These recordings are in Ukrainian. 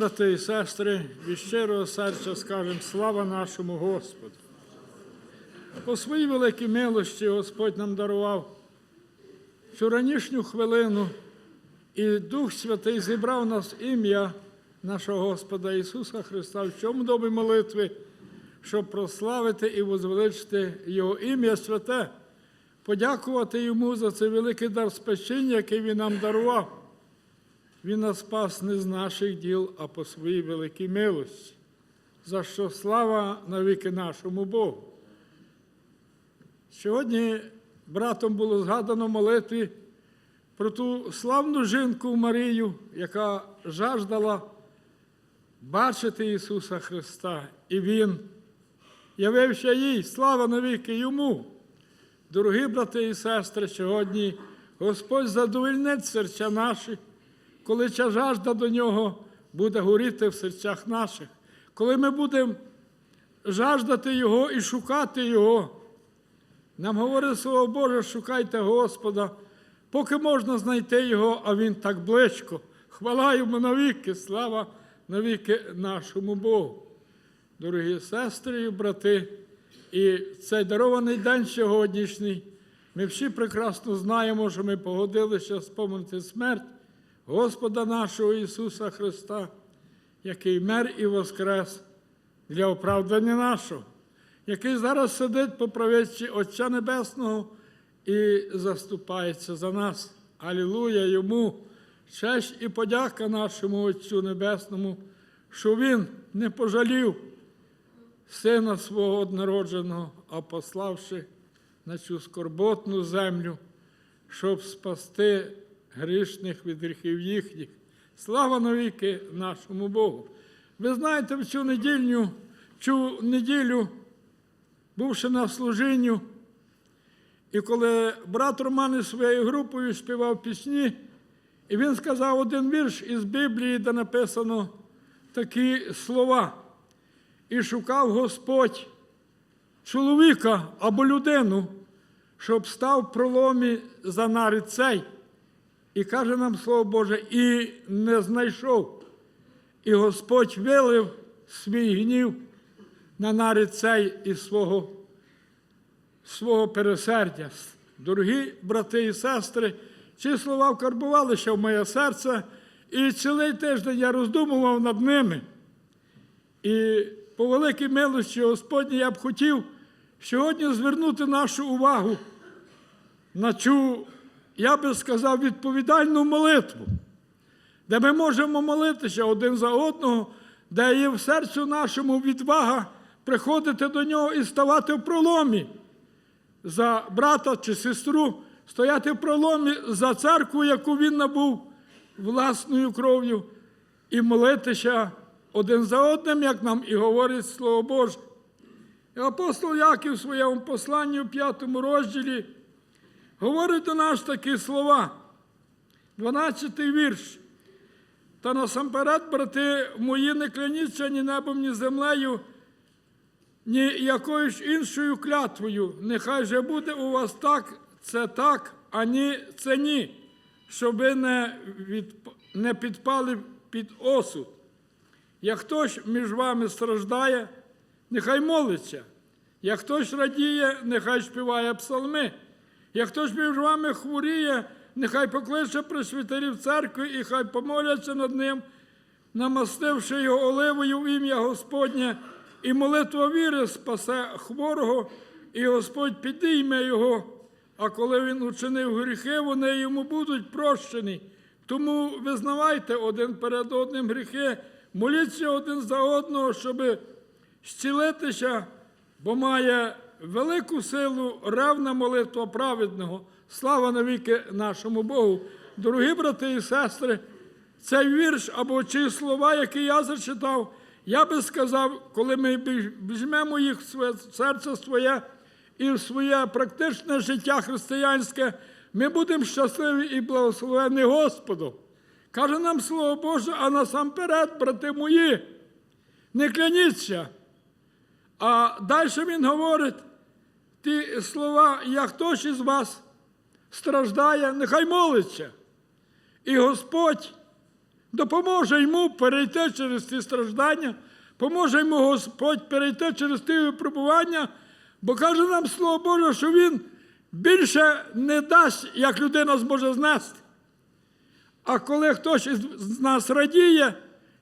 брати і сестри, від щирого серця скажемо слава нашому Господу. По своїй великій милості Господь нам дарував цю ранішню хвилину, і Дух Святий зібрав нас ім'я нашого Господа Ісуса Христа в цьому домі молитви, щоб прославити і возвеличити Його ім'я святе, подякувати Йому за цей великий дар спасіння, який Він нам дарував. Він нас спас не з наших діл, а по своїй великій милості, за що слава навіки нашому Богу. Сьогодні братом було згадано в молитві про ту славну жінку Марію, яка жаждала бачити Ісуса Христа, і Він явився їй, слава навіки йому. Дорогі брати і сестри, сьогодні Господь задовольнить серця наші, коли ця жажда до нього буде горіти в серцях наших, коли ми будемо жаждати Його і шукати Його. Нам говорить Слово Боже, шукайте Господа, поки можна знайти Його, а Він так близько. Хвала йому навіки, слава навіки нашому Богу. Дорогі сестри і брати, і цей дарований день сьогоднішній, ми всі прекрасно знаємо, що ми погодилися спомнити смерть Господа нашого Ісуса Христа, який мер і воскрес для оправдання нашого який зараз сидить по правиці Отця Небесного і заступається за нас. Алілуя йому! Честь і подяка нашому Отцю Небесному, що Він не пожалів Сина свого однородженого, а пославши на цю скорботну землю, щоб спасти грішних від гріхів їхніх. Слава навіки нашому Богу! Ви знаєте, в цю неділю, цю неділю бувши на служінню, і коли брат Роман із своєю групою співав пісні, і він сказав один вірш із Біблії, де написано такі слова. І шукав Господь чоловіка або людину, щоб став в проломі за нарід цей. І каже нам Слово Боже, і не знайшов. І Господь вилив свій гнів на нарід цей із свого, свого пересердя. Дорогі брати і сестри, ці слова вкарбувалися в моє серце, і цілий тиждень я роздумував над ними. І по великій милості Господній я б хотів сьогодні звернути нашу увагу на цю, я би сказав, відповідальну молитву, де ми можемо молитися один за одного, де є в серцю нашому відвага приходити до нього і ставати в проломі за брата чи сестру, стояти в проломі за церкву, яку він набув власною кров'ю, і молитися один за одним, як нам і говорить Слово Боже. І апостол Яків в своєму посланні у п'ятому розділі говорить до нас такі слова, 12-й вірш. Та насамперед, брати мої, не кляніться ні небом, ні землею, ні якоюсь іншою клятвою. Нехай же буде у вас так, це так, а ні, це ні, щоб ви не, від, не підпали під осуд. Як хтось між вами страждає, нехай молиться. Як хтось радіє, нехай співає псалми. Як хтось між вами хворіє, нехай покличе присвітерів церкви і хай помоляться над ним, намастивши його оливою в ім'я Господнє, і молитва віри спасе хворого, і Господь підійме його. А коли він учинив гріхи, вони йому будуть прощені. Тому визнавайте один перед одним гріхи, моліться один за одного, щоб зцілитися, бо має велику силу ревна молитва праведного. Слава навіки нашому Богу. Дорогі брати і сестри, цей вірш або ці слова, які я зачитав, я би сказав, коли ми візьмемо їх в серце своє і в своє практичне життя християнське, ми будемо щасливі і благословені Господом. Каже нам Слово Боже, а насамперед, брати мої, не кляніться. А далі він говорить ті слова, як хтось із вас страждає, нехай молиться. І Господь допоможе йому перейти через ті страждання, поможе йому Господь перейти через ті випробування, бо каже нам Слово Боже, що Він більше не дасть, як людина зможе знести. А коли хтось із нас радіє,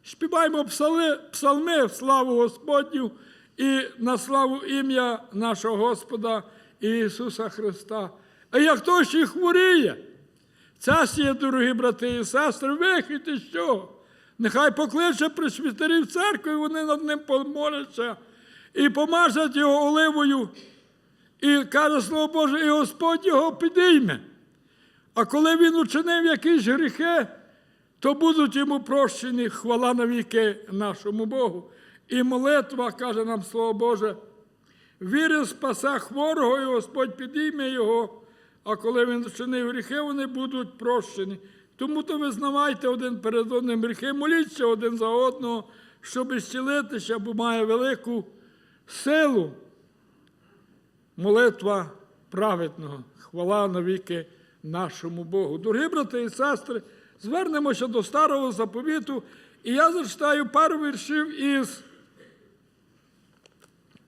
співаємо псали, псалми в славу Господню і на славу ім'я нашого Господа Ісуса Христа. А як хтось і хворіє, це є, дорогі брати і сестри, вихід із чого? Нехай покличе присвітерів церкви, вони над ним помоляться і помажуть його оливою. І каже Слово Боже, і Господь його підійме. А коли він учинив якісь гріхи, то будуть йому прощені хвала навіки нашому Богу. І молитва, каже нам Слово Боже, віри спасе хворого, і Господь підійме його, а коли він вчинив гріхи, вони будуть прощені. Тому то визнавайте один перед одним гріхи, моліться один за одного, щоб зцілитися, бо має велику силу. Молитва праведного, хвала навіки нашому Богу. Дорогі брати і сестри, звернемося до старого заповіту, і я зачитаю пару віршів із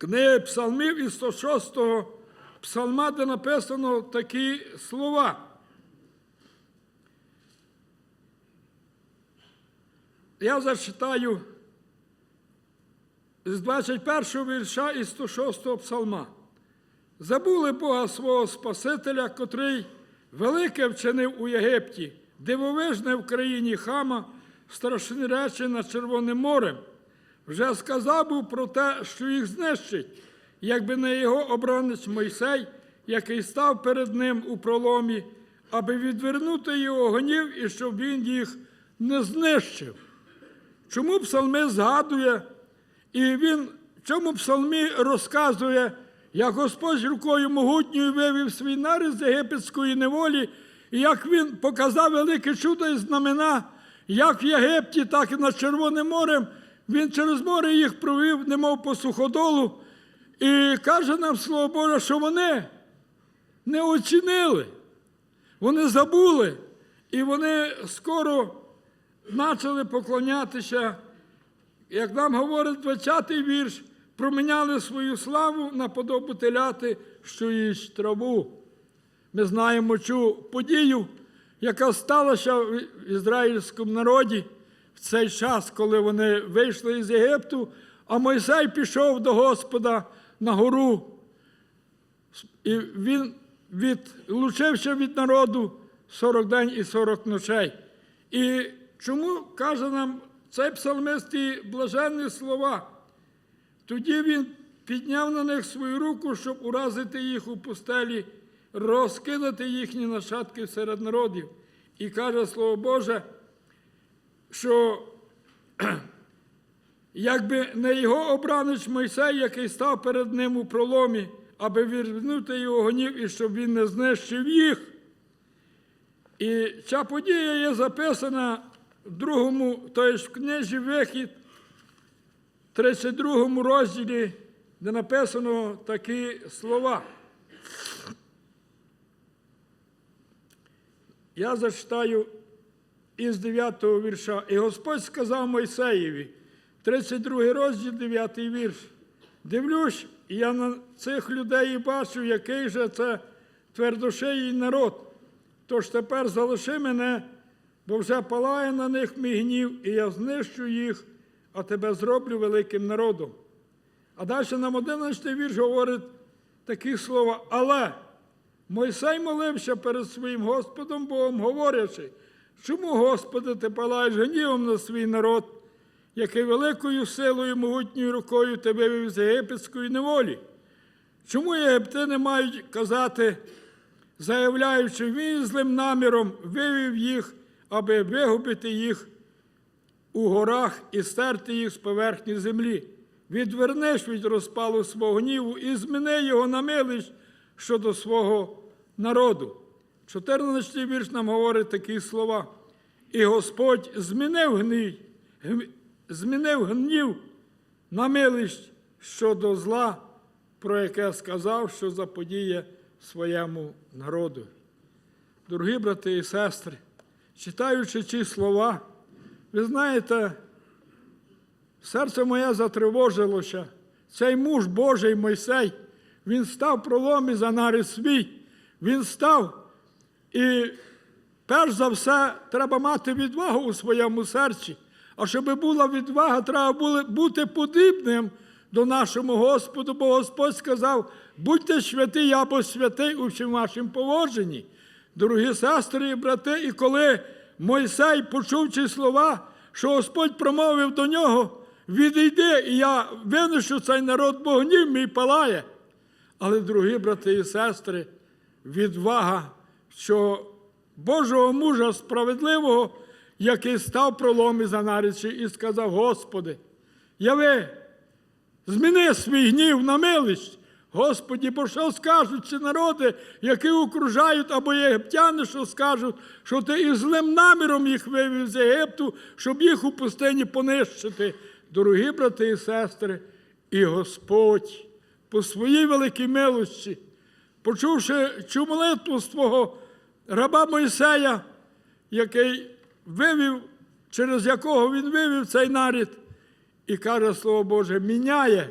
книги Псалмів із 106-го псалма, де написано такі слова. Я зачитаю з 21 го вірша із 106-го псалма. Забули Бога свого Спасителя, котрий велике вчинив у Єгипті, дивовижне в країні Хама, страшні речі над Червоним морем. Вже сказав був про те, що їх знищить, якби не його обранець Мойсей, який став перед ним у проломі, аби відвернути його гнів і щоб він їх не знищив. Чому псалми згадує, і він в цьому псалмі розказує, як Господь рукою могутньою вивів свій нарід з єгипетської неволі, і як він показав велике чудо і знамена, як в Єгипті, так і над Червоним морем. Він через море їх провів, немов по суходолу, і каже нам Слово Боже, що вони не оцінили, вони забули, і вони скоро почали поклонятися, як нам говорить 20-й вірш, проміняли свою славу на подобу теляти, що їсть траву. Ми знаємо цю подію, яка сталася в ізраїльському народі цей час, коли вони вийшли з Єгипту, а Мойсей пішов до Господа на гору. І він відлучився від народу 40 день і 40 ночей. І чому каже нам цей псалмист ті блаженні слова? Тоді він підняв на них свою руку, щоб уразити їх у пустелі, розкидати їхні нащадки серед народів. І каже Слово Боже, що якби не його обранець Мойсей, який став перед ним у проломі, аби відвернути його гнів і щоб він не знищив їх. І ця подія є записана в другому, тобто в книжі Вихід, 32 розділі, де написано такі слова. Я зачитаю із 9 вірша. І Господь сказав Мойсеєві, 32 розділ, 9 вірш. Дивлюсь, я на цих людей і бачу, який же це твердошиїй народ. Тож тепер залиши мене, бо вже палає на них мій гнів, і я знищу їх, а тебе зроблю великим народом. А далі нам 11 вірш говорить такі слова. Але Мойсей молився перед своїм Господом Богом, говорячи, чому, Господи, ти палаєш гнівом на свій народ, який великою силою, могутньою рукою тебе вивів з єгипетської неволі? Чому єгиптяни мають казати, заявляючи, він злим наміром вивів їх, аби вигубити їх у горах і стерти їх з поверхні землі? Відвернеш від розпалу свого гніву і зміни його на милість щодо свого народу. 14 вірш нам говорить такі слова. І Господь змінив гнів, змінив гнів на милість щодо зла, про яке сказав, що заподіє своєму народу. Дорогі брати і сестри, читаючи ці слова, Ви знаєте, серце моє затривожилося. Цей муж Божий Мойсей, він став пролом і за нарід свій. Він став і перш за все треба мати відвагу у своєму серці. А щоб була відвага, треба бути подібним до нашого Господу, бо Господь сказав: будьте святі, я святий у всім вашому положенні. Дорогі сестри і брати, і коли Мойсей почув ці слова, що Господь промовив до нього, відійди, і я винищу цей народ, бо гнів мій палає. Але, дорогі брати і сестри, відвага, що Божого мужа справедливого, який став пролом за нарічі і сказав: Господи, яви, зміни свій гнів на милість. Господі, бо що скажуть ці народи, які окружають, або єгиптяни, що скажуть, що ти із злим наміром їх вивів з Єгипту, щоб їх у пустині понищити. Дорогі брати і сестри, і Господь по своїй великій милості, почувши цю молитву свого раба Мойсея, який вивів, через якого він вивів цей нарід, і каже Слово Боже, міняє,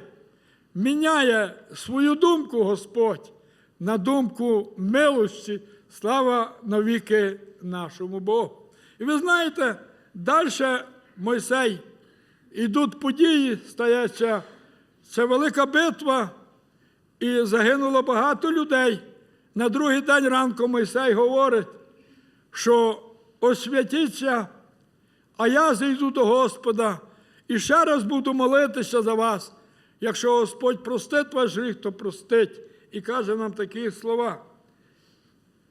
міняє свою думку Господь на думку милості, слава навіки нашому Богу. І ви знаєте, далі Мойсей, ідуть події, стається це велика битва, і загинуло багато людей. На другий день ранку Мойсей говорить, що освятіться, а я зійду до Господа і ще раз буду молитися за вас. Якщо Господь простить ваш гріх, то простить. І каже нам такі слова.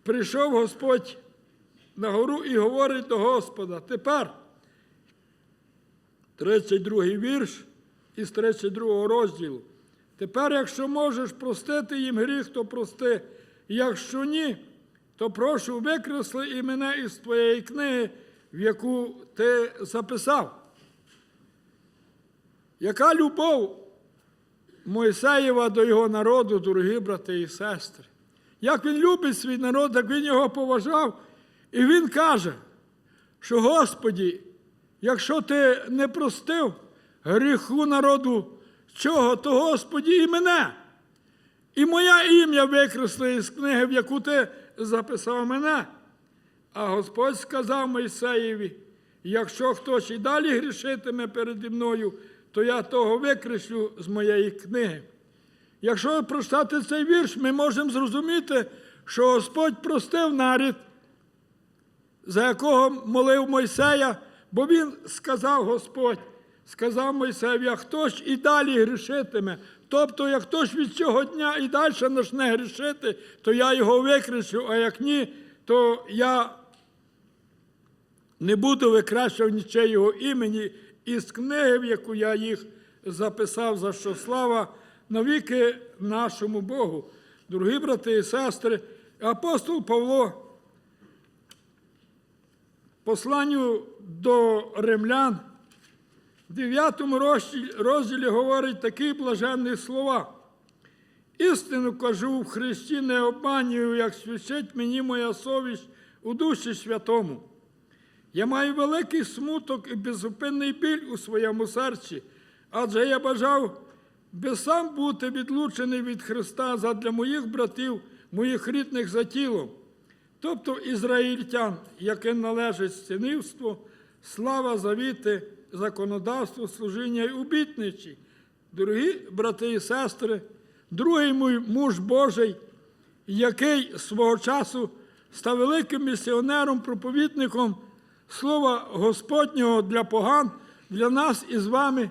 Прийшов Господь на гору і говорить до Господа. Тепер 32 вірш із 32 розділу. Тепер, якщо можеш простити їм гріх, то прости. Якщо ні, то прошу викресли і мене із твоєї книги, в яку ти записав. Яка любов Мойсеєва до його народу, дорогі брати і сестри? Як він любить свій народ, як він його поважав, і він каже, що Господі, якщо ти не простив гріху народу чого, то Господі і мене. І моє ім'я викресли із книги, в яку ти записав мене. А Господь сказав Мойсеєві, якщо хтось і далі грішитиме переді мною, то я того викреслю з моєї книги. Якщо прочитати цей вірш, ми можемо зрозуміти, що Господь простив нарід, за якого молив Мойсея, бо він сказав Господь, сказав Мойсеєві, як хтось і далі грішитиме. Тобто, як хтось від цього дня і далі почне грішити, то я його викреслю, а як ні, то я не буду викращувати нічого імені із книги, в яку я їх записав, за що слава навіки нашому Богу. Дорогі брати і сестри, апостол Павло посланню до римлян в 9 розділі, розділі говорить такі блаженні слова. Істину кажу в Христі не обманюю, як свідчить мені моя совість у Дусі Святому. Я маю великий смуток і беззупинний біль у своєму серці, адже я бажав би сам бути відлучений від Христа задля моїх братів, моїх рідних за тілом, тобто ізраїльтян, яким належить синівство, слава завіти, законодавство, служіння й обітниці. Дорогі брати і сестри, другий мій муж Божий, який свого часу став великим місіонером, проповідником слова Господнього для поган, для нас і з вами.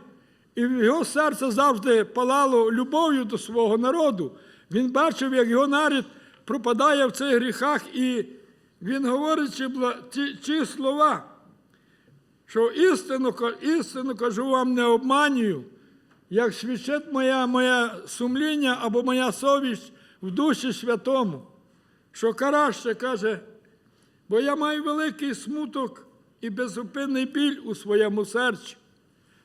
І в його серце завжди палало любов'ю до свого народу. Він бачив, як його нарід пропадає в цих гріхах, і він говорить ці, ці слова, що істину, істину кажу вам, не обманюю, як свідчить моя, моє сумління або моя совість в Душі Святому, що краще каже, бо я маю великий смуток і безупинний біль у своєму серці.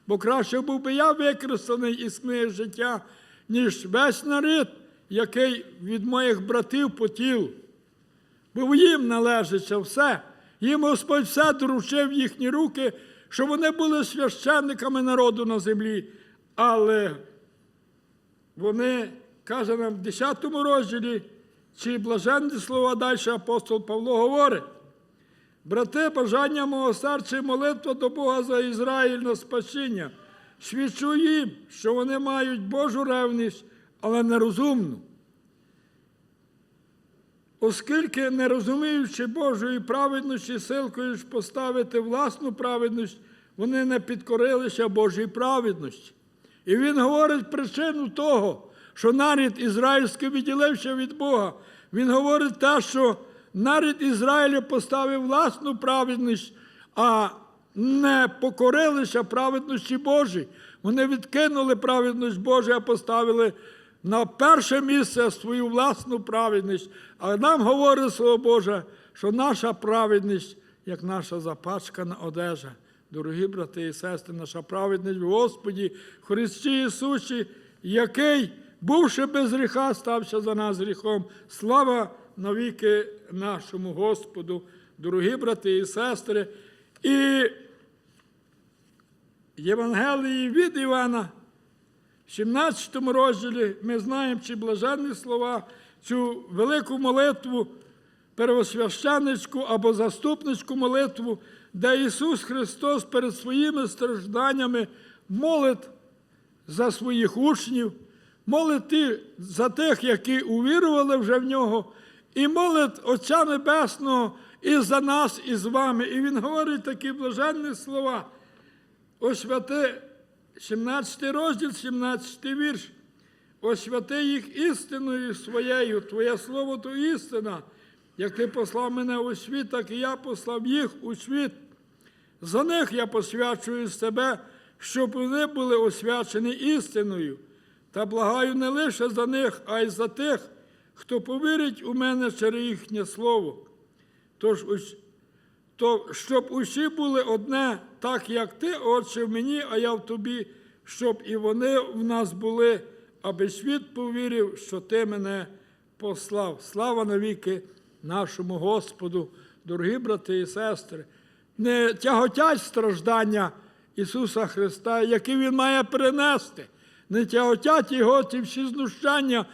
Бо краще був би я використаний із книги життя, ніж весь народ, який від моїх братів по тілу. Бо їм належиться все. Їм Господь все доручив їхні руки, що вони були священниками народу на землі, але вони, каже нам в 10 розділі, чи блаженні слова далі апостол Павло говорить. Брати, бажання мого серця і молитва до Бога за Ізраїль на спасіння. Свідчу їм, що вони мають Божу ревність, але нерозумну. Оскільки, не розуміючи Божої праведності, силкою ж поставити власну праведність, вони не підкорилися Божій праведності. І він говорить причину того, що нарід ізраїльський відділився від Бога. Він говорить те, що нарід Ізраїля поставив власну праведність, а не покорилися праведності Божій. Вони відкинули праведність Божу, а поставили на перше місце свою власну праведність. А нам говорить Слово Боже, що наша праведність, як наша запачкана одежа. Дорогі брати і сестри, наша праведність в Господі, Христі Ісусі, який, бувши без гріха, стався за нас гріхом. Слава навіки нашому Господу, дорогі брати і сестри. І Євангелії від Івана, в 17 розділі ми знаємо ці блаженні слова, цю велику молитву, первосвященницьку або заступницьку молитву, де Ісус Христос перед своїми стражданнями молить за своїх учнів, молить за тих, які увірували вже в нього, і молить Отця Небесного і за нас, і з вами. І Він говорить такі блаженні слова. Освяти 17 розділ, 17 вірш. Освяти їх істиною своєю, Твоє слово то істина. Як ти послав мене у світ, так і я послав їх у світ. За них я посвячую себе, щоб вони були освячені істиною. Та благаю не лише за них, а й за тих, хто повірить у мене через їхнє слово. Тож, то щоб усі були одне, так як ти, Отче, в мені, а я в тобі, щоб і вони в нас були, аби світ повірив, що ти мене послав. Слава навіки нашому Господу, дорогі брати і сестри. Не тяготять страждання Ісуса Христа, які Він має перенести. Не тяготять його ті всі знущання,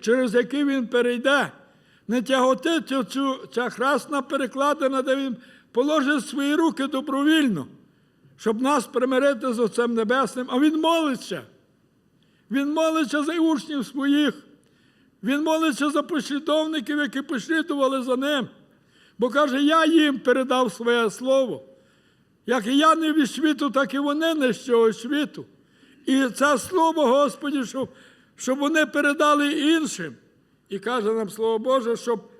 через які Він перейде. Не тяготить оцю, ця хресна перекладина, де він положить свої руки добровільно, щоб нас примирити з Отцем Небесним, а Він молиться. Він молиться за учнів своїх. Він молиться за послідовників, які послідували за ним. Бо каже, я їм передав своє слово. Як і я не від світу, так і вони не з цього світу. І це слово, Господі, щоб, щоб вони передали іншим. І каже нам Слово Боже, щоб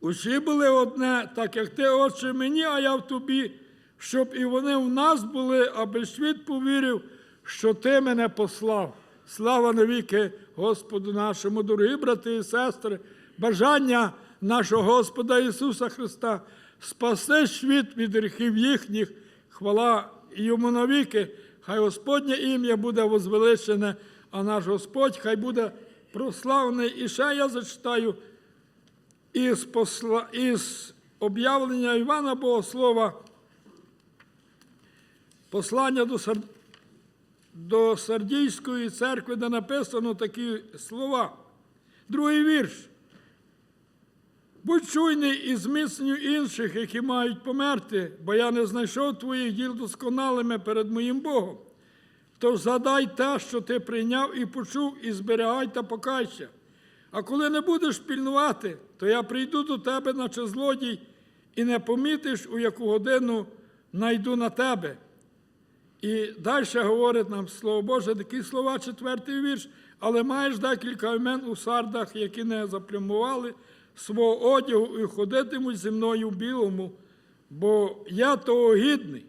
усі були одне, так як ти, Отче, мені, а я в тобі, щоб і вони в нас були, аби світ повірив, що ти мене послав. Слава навіки Господу нашому, дорогі брати і сестри, бажання нашого Господа Ісуса Христа спаси світ від гріхів їхніх, хвала йому навіки. Хай Господнє ім'я буде возвеличене, а наш Господь хай буде прославлений. І ще я зачитаю із, посла, із об'явлення Івана Богослова, послання до, Сар... до Сардійської церкви, де написано такі слова. Другий вірш. Будь чуйний і зміцнюй інших, які мають померти, бо я не знайшов твоїх діл досконалими перед моїм Богом. Тож задай те, що ти прийняв і почув, і зберігай та покайся. А коли не будеш пільнувати, то я прийду до тебе, наче злодій, і не помітиш, у яку годину найду на тебе. І далі говорить нам Слово Боже, такі слова, четвертий вірш, але маєш декілька імен у сардах, які не заплямували свого одягу і ходитимуть зі мною в білому, бо я того гідний.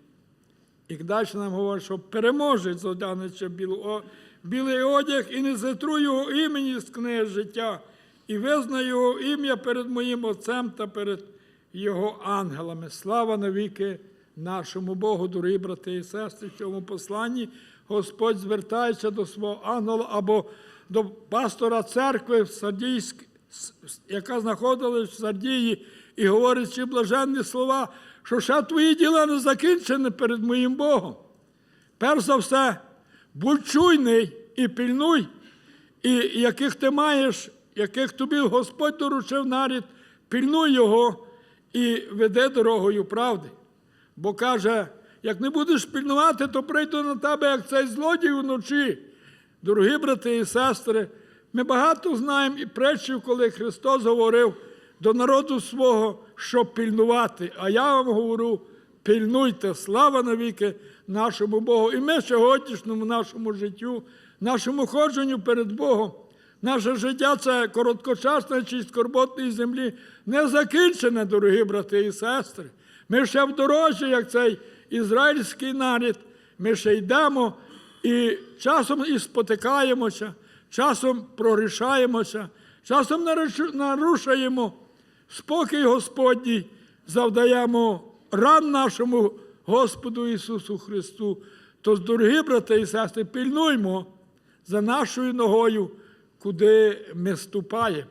І далі нам говорить, що переможець одягнеться білий одяг і не затру його імені з книги життя, і визнаю його ім'я перед моїм Отцем та перед його ангелами. Слава навіки нашому Богу, дорогі брати і сестри, в цьому посланні Господь звертається до свого ангела або до пастора церкви в Сардійськ, яка знаходилась в Сардії, і говорить ці блаженні слова, що ще твої діла не закінчені перед моїм Богом. Перш за все, будь чуйний і пильнуй, і яких ти маєш, яких тобі Господь доручив нарід, пильнуй його і веди дорогою правди. Бо каже, як не будеш пильнувати, то прийду на тебе, як цей злодій вночі. Дорогі брати і сестри, ми багато знаємо і притчів, коли Христос говорив до народу свого, щоб пильнувати. А я вам говорю, пильнуйте, слава навіки нашому Богу. І ми сьогоднішньому нашому життю, нашому ходженню перед Богом. Наше життя це короткочасне чи скорботної землі, не закінчене, дорогі брати і сестри. Ми ще в дорозі, як цей ізраїльський нарід, ми ще йдемо і часом і спотикаємося, часом прорішаємося, часом нарушуємо спокій Господній, завдаємо ран нашому Господу Ісусу Христу. Тож, дорогі брати і сестри, пильнуймо за нашою ногою, куди ми ступаємо.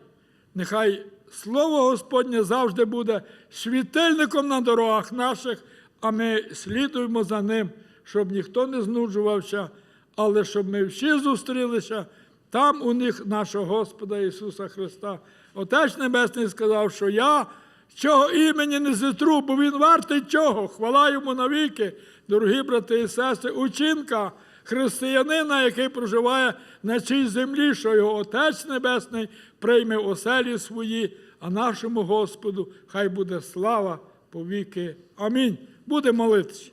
Нехай Слово Господнє завжди буде світильником на дорогах наших, а ми слідуємо за ним, щоб ніхто не знуджувався, але щоб ми всі зустрілися там у них нашого Господа Ісуса Христа. Отець Небесний сказав, що я цього імені не зітру, бо Він вартий чого. Хвала йому навіки, дорогі брати і сестри, учинка християнина, який проживає на цій землі, що його Отець Небесний прийме оселі свої, а нашому Господу хай буде слава повіки. Амінь. Буде молитися.